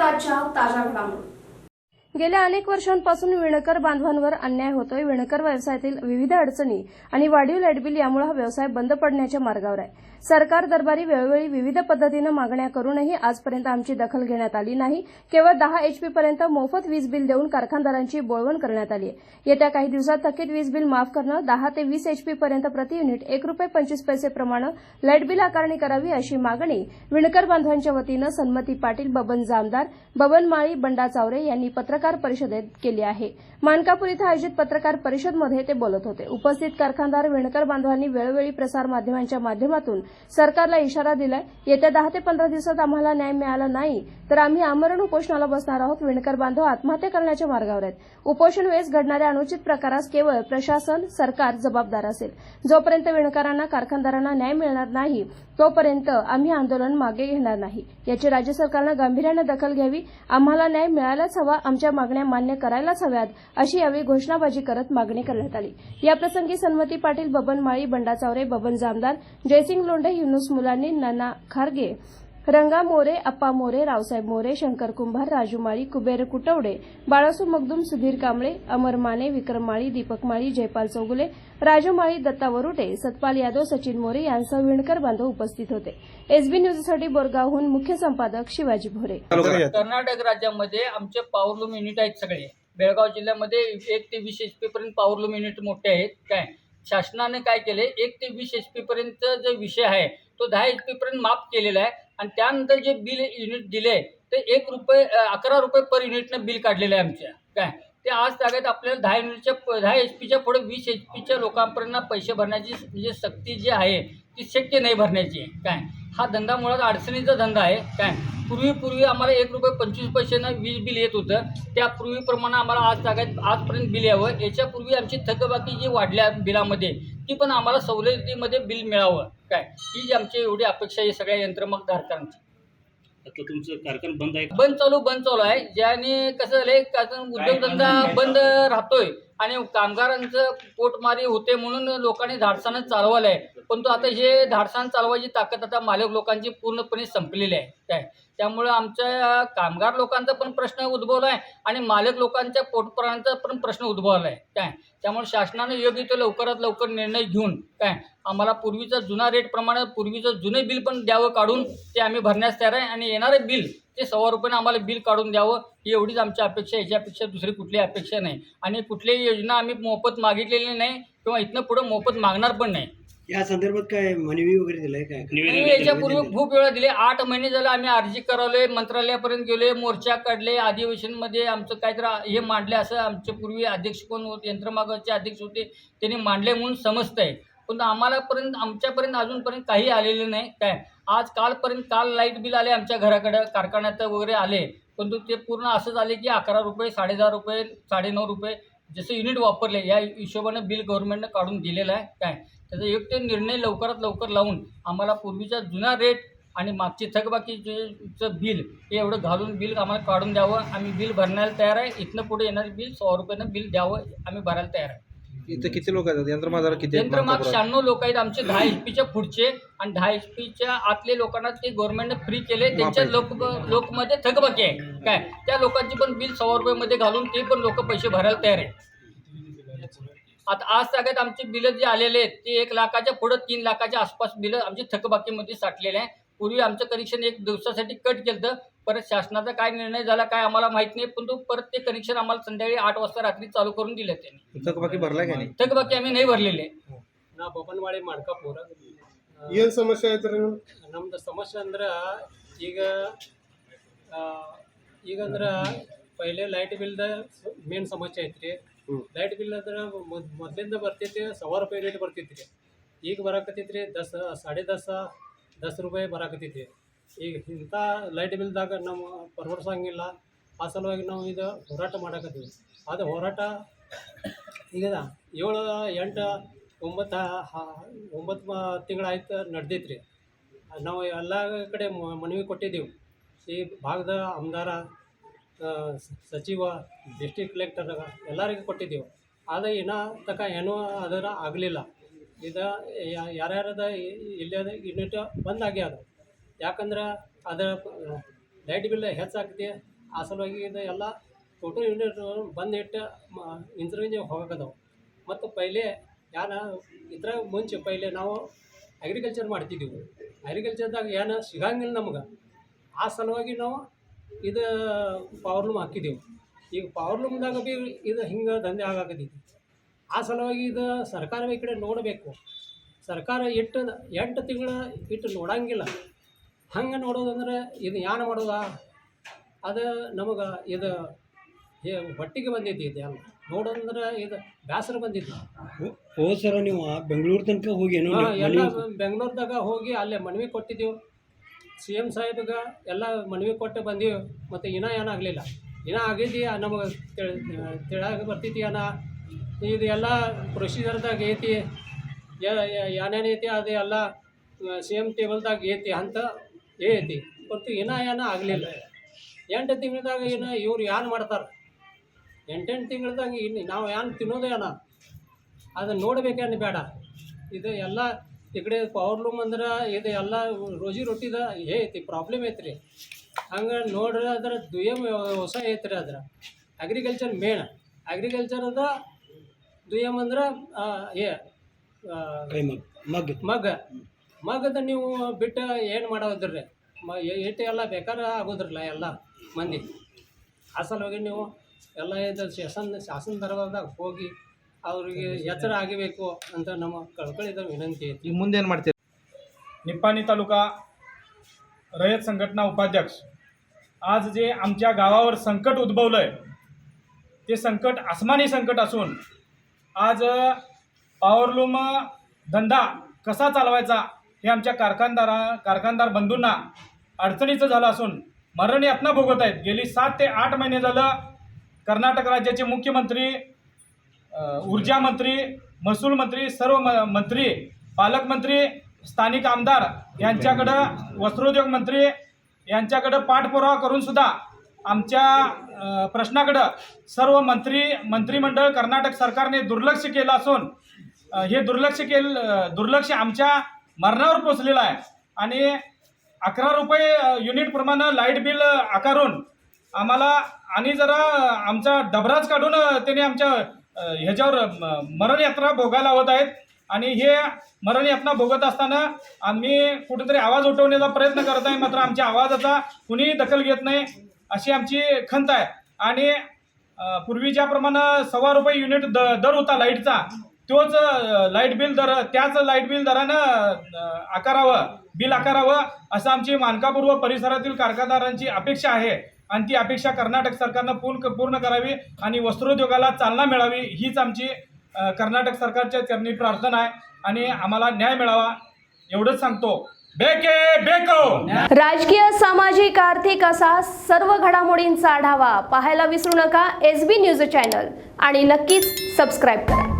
स्वागत पाहूयात ताज्या घडामोडी. गेल्या अनेक वर्षांपासून विणकर बांधवांवर अन्याय होतोय. विणकर व्यवसायातील विविध अडचणी आणि वाढीव लाईटबिल यामुळे हा व्यवसाय बंद पडण्याच्या मार्गावर आहे. सरकार दरबारी वेळोवेळी विविध पद्धतीनं मागण्या करूनही आजपर्यंत आमची दखल घेण्यात आली नाही. केवळ दहा एचपी पर्यंत मोफत वीज बिल देऊन कारखानदारांची बोळवण करण्यात आली आहे. येत्या काही दिवसात थकीत वीज बिल माफ करणं दहा ते वीस एचपी पर्यंत प्रति युनिट एक रुपये पंचवीस पैसे प्रमाणे लाइट बिल आकारणी करावी अशी मागणी विणकर बांधवांच्या वतीनं सन्मती पाटील बबन जामदार बबन माळी बंडा चावरे यांनी पत्रकार परिषदेत केली आहे. मानकापूर इथं आयोजित पत्रकार परिषदमध्ये ते बोलत होते. उपस्थित कारखानदार विणकर बांधवांनी वेळोवेळी प्रसार माध्यमांच्या माध्यमातून सरकारला इशारा दिलाय येत्या दहा ते पंधरा दिवसात आम्हाला न्याय मिळाला नाही तर आम्ही आमरण उपोषणाला बसणार आहोत विणकर बांधव आत्महत्या करण्याच्या मार्गावर आहेत. उपोषण वेळेस घडणाऱ्या अनुचित प्रकारास केवळ प्रशासन सरकार जबाबदार असेल. जोपर्यंत विणकरांना कारखानदारांना न्याय मिळणार नाही तोपर्यंत आम्ही आंदोलन मागे घेणार नाही. याची राज्य सरकारनं गांभीर्यानं दखल घ्यावी. आम्हाला न्याय मिळायलाच हवा आमच्या मागण्या मान्य करायलाच हव्यात अशी यावेळी घोषणाबाजी करत मागणी करण्यात आली. याप्रसंगी सन्मती पाटील बबन माळी बंडा चावरे बबन जामदार जयसिंग लोंढे युनुस मुलांनी नाना खारगे रंगा मोरे अप्पा मोरे रावसाहेब मोरे शंकर कुंभार राजू माळी कुबेर कुटवडे बाळासू मगदूम सुधीर कांबळे अमर माने विक्रम माळी दीपक माळी जयपाल चौगुले राजू माळी दत्ता वरुटे सतपाल यादव सचिन मोरे यांसह विणकर बांधव उपस्थित होते. एसबी न्यूजसाठी बोरगावहून मुख्य संपादक शिवाजी भोरे. कर्नाटक राज्यामध्ये आमचे पॉवरलूम युनिट आहेत सगळे. बेळगाव जिल्ह्यामध्ये एक ते वीस एच पी पर्यंत पॉवरलूम युनिट मोठे आहेत. काय? शासनाने काय केले? एक ते वीस एच पी पर्यंत जो विषय आहे तो दहा एच पी पर्यंत माफ केलेला आहे. आणि त्यानंतर जे बिल युनिट दिले ते एक रुपये अकरा रुपये पर युनिटनं बिल काढलेलं आहे आमच्या. काय? ते आज जागेत आपल्याला दहा युनिटच्या दहा एच पीच्या पुढे वीस एच पीच्या लोकांपर्यंत पैसे भरण्याची म्हणजे सक्ती जी आहे ती शक्य नाही भरण्याची. काय? हा धंदा मुळात अडचणीचा धंदा आहे. काय? पूर्वी पूर्वी आम्हाला एक रुपये पंचवीस पैशानं वीज बिल येत होतं. त्या पूर्वीप्रमाणे आम्हाला आज तागायत आजपर्यंत बिल यावं. याच्यापूर्वी आमची थकबाकी जी वाढल्या बिलामध्ये ती पण आम्हाला सवलतीमध्ये बिल मिळावं. काय? ही जी आमची एवढी अपेक्षा आहे सगळ्या यंत्रमाग धारकांची. आता तुमचं कारखाना बंद आहे? बंद चालू बंद चालू आहे. ज्याने कसं झालंय का उद्योगधंदा बंद राहतोय. आणि कामगारांचं पोटमारी होते म्हणून लोकांनी धाडसानं चालवलं आहे परंतु आता हे धाडसानं चालवायची ताकद आता मालक लोकांची पूर्णपणे संपलेली आहे. काय? त्यामुळं आमच्या कामगार लोकांचा पण प्रश्न उद्भवला आहे आणि मालक लोकांच्या पोटप्राणांचा पण प्रश्न उद्भवला आहे काय? त्यामुळे शासनानं योग्य तो लवकरात लवकर निर्णय घेऊन काय? आम्हाला पूर्वीचा जुना रेटप्रमाणे पूर्वीचं जुने बिल पण द्यावं काढून ते आम्ही भरण्यास तयार आहे आणि येणारं बिल ते सव्वा रुपयानं आम्हाला बिल काढून द्यावं ही एवढीच आमची अपेक्षा आहे. याच्यापेक्षा दुसरी कुठलीही अपेक्षा नाही. आणि कुठलीही योजना आम्ही मोफत मागितलेली नाही किंवा इथनं पुढं मोफत मागणार पण नाही. या संदर्भात काय मनवी वगैरे दिलाय काय? आणि. याच्यापूर्वी खूप वेळा दिले. आठ महिने झाले आम्ही अर्जी करवले मंत्रालयापर्यंत गेले मोर्चा काढले अधिवेशनमध्ये आमचं काहीतरी हे मांडले असं आमचे पूर्वी अध्यक्ष कोण होते यंत्रमागाचे अध्यक्ष होते त्यांनी मांडले म्हणून समजतंय पण आम्हालापर्यंत आमच्यापर्यंत अजूनपर्यंत काही आलेलं नाही. काय? आज कालपर्यंत काल लाइट बिल आले आमच्या घराकडं कारखान्यात वगैरे आले परंतु ते पूर्ण असं झाले की अकरा रुपये साडेदहा रुपये साडेनऊ रुपये जसे युनिट वापरले या हिशोबानं बिल गव्हर्नमेंटनं काढून दिलेलं आहे. काय? त्याचा योग्य निर्णय लवकरात लवकर लावून आम्हाला पूर्वीचा जुना रेट आणि मागची थकबाकीचं बिल हे एवढं घालून बिल आम्हाला काढून द्यावं. आम्ही बिल भरण्याला तयार आहे. इथनं पुढे येणारे बिल सौ रुपयानं बिल द्यावं. आम्ही भरायला तयार आहे. इथं किती लोक आहेत? यंत्रमागाला किती आहेत? यंत्रमाग? शहाण्णव लोक आहेत आमचे दहा एच पीच्या पुढचे. आणि दहा एच पीच्या आतले लोकांना ते गव्हर्नमेंटने फ्री केले. त्यांच्या लोक लोकमध्ये थकबाकी आहे. काय? त्या लोकांची पण बिल सव्वा रुपयामध्ये घालून ते पण लोक पैसे भरायला तयार आहे आता आज सगळ्यात आमचे बिलं जे आलेले आहेत ते एक लाखाच्या पुढं तीन लाखाच्या आसपास बिलं आमची थकबाकीमध्ये साठलेले आहे. पूर्वी आमचं कनेक्शन एक दिवसासाठी कट केलं होतं. परत शासनाचा काय निर्णय झाला काय आम्हाला माहीत नाही पण तो परत ते कनेक्शन आम्हाला संध्याकाळी आठ वाजता रात्री चालू करून दिलं त्यांनी थकबाकी भरला का नाही थकबाकी आम्ही नाही भरलेले ನಾ ಬೊಮ್ಮನವಾಡಿ ಮಾಡ್ಕಾಪುರ ಏನ್ ಸಮಸ್ಯೆ ಐತ್ರಿ ನಿಮ್ಗೆ? ನಮ್ದು ಸಮಸ್ಯೆ ಅಂದ್ರೆ ಈಗ ಆ, ಈಗಂದ್ರೆ ಪहिले ಲೈಟ್ ಬಿಲ್ದ ಮೇನ್ ಸಮಸ್ಯೆ ಐತ್ರಿ ಹ್ಮ್. ಲೈಟ್ ಬಿಲ್ ಅಂದ್ರೆ ಮೊದ್- ಮೊದ್ಲಿಂದ ಬರ್ತೈತಿ ಸಾವಿರ ರೂಪಾಯಿ ರೇಟ್ ಬರ್ತೈತಿ ಈಗ ಬರಾಕತ್ತೈತಿ ದಸ ಸಾಡೆ ದಸ ದಸ್ ರೂಪಾಯಿ ಬರಾಕತ್ತೈತಿ ಈಗ ಇಂಥ ಲೈಟ್ ಬಿಲ್ದಾಗ ನಾವು ಪರ್ವರ್ಸಂಗಿಲ್ಲ. ಆ ಸಲುವಾಗಿ ನಾವು ಇದು ಹೋರಾಟ ಮಾಡಕತ್ತೀವಿ. ಅದು ಹೋರಾಟ ಈಗ ಏಳು, ಎಂಟು, ಒಂಬತ್ತು ಒಂಬತ್ತು ತಿಂಗಳಾಯ್ತು ರೀ ನಾವು ಎಲ್ಲ ಕಡೆ ಮನವಿ ಕೊಟ್ಟಿದ್ದೀವಿ. ಈ ಭಾಗದ ಸ- ಸಚಿವ ಡಿಸ್ಟಿಕ್ ಕಲೆಕ್ಟರ್ ಎಲ್ಲರಿಗೂ ಕೊಟ್ಟಿದ್ದೀವಿ. ಆದರೆ ಇನ್ನೂ ತನಕ ಏನೂ ಅದರ ಆಗಲಿಲ್ಲ. ಇದು ಯಾರ್ಯಾರದ ಇಲ್ಲಿ ಯೂನಿಟ್ ಬಂದ್ ಆಗ್ಯಾದ ಯಾಕಂದ್ರೆ ಅದರ ಲೈಟ್ ಬಿಲ್ ಹೆಚ್ಚಾಗ್ತಿ ಆ ಸಲುವಾಗಿ ಇದು ಎಲ್ಲ ಟೋಟಲ್ ಯೂನಿಟ್ ಬಂದು ಇಟ್ಟು ಇಂದ್ರಗಂಜಿ ಹೋಗಕ್ಕದವು ಮತ್ತು ಪೈಲೆ ಯಾನ ಇದ್ರ ಮುಂಚೆ ಪೈಲೆ ನಾವು ಅಗ್ರಿಕಲ್ಚರ್ ಮಾಡ್ತಿದ್ದೀವಿ. ಅಗ್ರಿಕಲ್ಚರ್ದಾಗ ಏನು ಸಿಗಂಗಿಲ್ಲ ನಮ್ಗೆ. ಆ ಸಲುವಾಗಿ ನಾವು ಇದು ಪವರ್ ಲೂಮ್ ಹಾಕಿದ್ದೀವಿ ಈಗ ಪವರ್ ಲೂಮ್ದಾಗ ಭೀ ಇದು ಹಿಂಗೆ ದಂಧೆ ಆಗಾಕತ್ತೈತಿ. ಆ ಸಲುವಾಗಿ ಇದು ಸರ್ಕಾರ ಈ ಕಡೆ ನೋಡಬೇಕು. ಸರ್ಕಾರ ಇಟ್ಟು ಎಂಟು ತಿಂಗಳ ಇಟ್ಟು ನೋಡಂಗಿಲ್ಲ. ಹಂಗೆ ನೋಡೋದಂದ್ರೆ ಇದು ಯಾನ ಮಾಡೋದ? ಅದು ನಮಗೆ ಇದು ಏ ಹೊಟ್ಟಿಗೆ ಬಂದಿದ್ದು ಇದು ಎಲ್ಲ. ನೋಡೋದಂದ್ರೆ ಇದು ಬ್ಯಾಸರ ಬಂದಿತ್ತು ಹೋದ ಸರ ನೀವು ಬೆಂಗಳೂರು ತನಕ ಹೋಗಿ ಎಲ್ಲ ಬೆಂಗ್ಳೂರ್ದಾಗ ಹೋಗಿ ಅಲ್ಲೇ ಮನವಿ ಕೊಟ್ಟಿದ್ದೀವಿ. ಸಿ ಎಂ ಸಾಹೇಬ್ಗೆ ಎಲ್ಲ ಮನವಿ ಕೊಟ್ಟು ಬಂದೀವಿ. ಮತ್ತು ಇನ್ನೂ ಏನಾಗಲಿಲ್ಲ ಇನ್ನೂ ಆಗಿದ್ದೀಯ ನಮಗೆ ತಿಳಾಗ ಬರ್ತೈತಿ ಅನ್ನ ಇದು ಎಲ್ಲ ಪ್ರೊಸೀಜರ್ದಾಗ ಐತಿ. ಏನೇನೈತಿ ಐತಿ? ಅದು ಎಲ್ಲ ಸಿ ಎಂ ಟೇಬಲ್ದಾಗ ಐತಿ ಅಂತ ಐತಿ ಮತ್ತು ಏನಾಯನ ಏನೂ ಆಗಲಿಲ್ಲ. ಎಂಟು ತಿಂಗಳದಾಗ ಏನು ಇವ್ರು ಏನು ಮಾಡ್ತಾರೆ? ಎಂಟೆಂಟು ತಿಂಗಳದಾಗ ಇನ್ನು ನಾವು ಏನು ತಿನ್ನೋದೇ ಏನೋ ಅದನ್ನು ನೋಡ್ಬೇಕೇನು ಬೇಡ. ಇದು ಎಲ್ಲ ಈ ಕಡೆ ಪವರ್ ಲೂಮ್ ಅಂದ್ರೆ ಇದು ಎಲ್ಲ ರೋಜಿ ರೊಟ್ಟಿದ ಏ ಐತಿ ಪ್ರಾಬ್ಲಮ್ ಐತ್ರಿ. ಹಂಗೆ ನೋಡ್ರಿ ಅದರ ದುಯಮ್ ವ್ಯವಸಾಯ ಐತ್ರಿ ಅದ್ರ. ಅಗ್ರಿಕಲ್ಚರ್ ಮೇನ್ ಅಗ್ರಿಕಲ್ಚರ್ ಅಂದ್ರೆ ದುಯಮ್ ಅಂದ್ರೆ ಏ ಮಗ್ ಮಗ್. ಮಗ್ಗ ಮಗದ ನೀವು ಬಿಟ್ಟು ಏನು ಮಾಡೋದ್ರಿ ಮ ಏಟು ಎಲ್ಲ ಬೇಕಾದ್ರೆ ಆಗೋದ್ರಲ್ಲ ಎಲ್ಲ ಮಂದಿ ಆ ಸಲುವಾಗಿ ನೀವು ಎಲ್ಲ ಇದು ಶಾಸನ ಶಾಸನ ದರ್ಬಾರ್ದಾಗ ಹೋಗಿ ಅವ್ರಿಗೆ ಎಚ್ಚರ ಆಗಬೇಕು ಅಂತ ನಮ್ಮ ಕಳ್ಕಳಿದ ವಿನಂತಿ ಐತಿ ಈಗ ಮುಂದೆ ಏನು ಮಾಡ್ತೀರಿ निप्पाणी तालुका रयत संघटना उपाध्यक्ष आज जे आमच्या गावावर संकट उद्भवलं आहे ते संकट आसमानी संकट असून आज पॉवरलूम धंदा कसा चालवायचा हे आमच्या कारखानदारा कारखानदार बंधूंना अडचणीचं झालं असून मरण यातना भोगत आहेत गेली सात ते आठ महिने झालं कर्नाटक राज्याचे मुख्यमंत्री ऊर्जा मंत्री महसूल मंत्री सर्व म मंत्री पालकमंत्री स्थानिक आमदार यांच्याकडं वस्त्रोद्योग मंत्री यांच्याकडं पाठपुरावा करूनसुद्धा आमच्या प्रश्नाकडं सर्व मंत्री मंत्रिमंडळ कर्नाटक सरकारने दुर्लक्ष केलं असून हे दुर्लक्ष केलं दुर्लक्ष आमच्या मरणावर पोचलेला आहे. आणि अकरा रुपये अ, युनिटप्रमाणे लाइट बिल आकारून आम्हाला आणि जरा आमचा डबराच काढून त्याने आमच्या ह्याच्यावर म- भोगायला होत आहेत. आणि हे मरणयात्रा भोगत असताना आम्ही कुठेतरी आवाज उठवण्याचा प्रयत्न करत आहे मात्र आमच्या आवाजाचा कुणीही दखल घेत नाही अशी आमची खंत आहे. आणि पूर्वी ज्याप्रमाणे सव्वा रुपये युनिट द दर होता लाईटचा तोच लाइट बिल दर त्याच लाइट बिल दरानं आकारावं बिल आकारावं असं आमची मानकापूर्व परिसरातील कारखानदारांची अपेक्षा आहे. आणि ती अपेक्षा कर्नाटक सरकारनं पूर्ण पूर्ण करावी आणि वस्त्रोद्योगाला चालना मिळावी हीच आमची कर्नाटक सरकारच्या चरणी प्रार्थना आहे. आणि आम्हाला न्याय मिळावा एवढंच सांगतो. बेके बेको! राजकीय सामाजिक आर्थिक असा सर्व घडामोडींचा आढावा पाहायला विसरू नका. एस बी न्यूज चॅनल आणि नक्कीच सबस्क्राईब करा.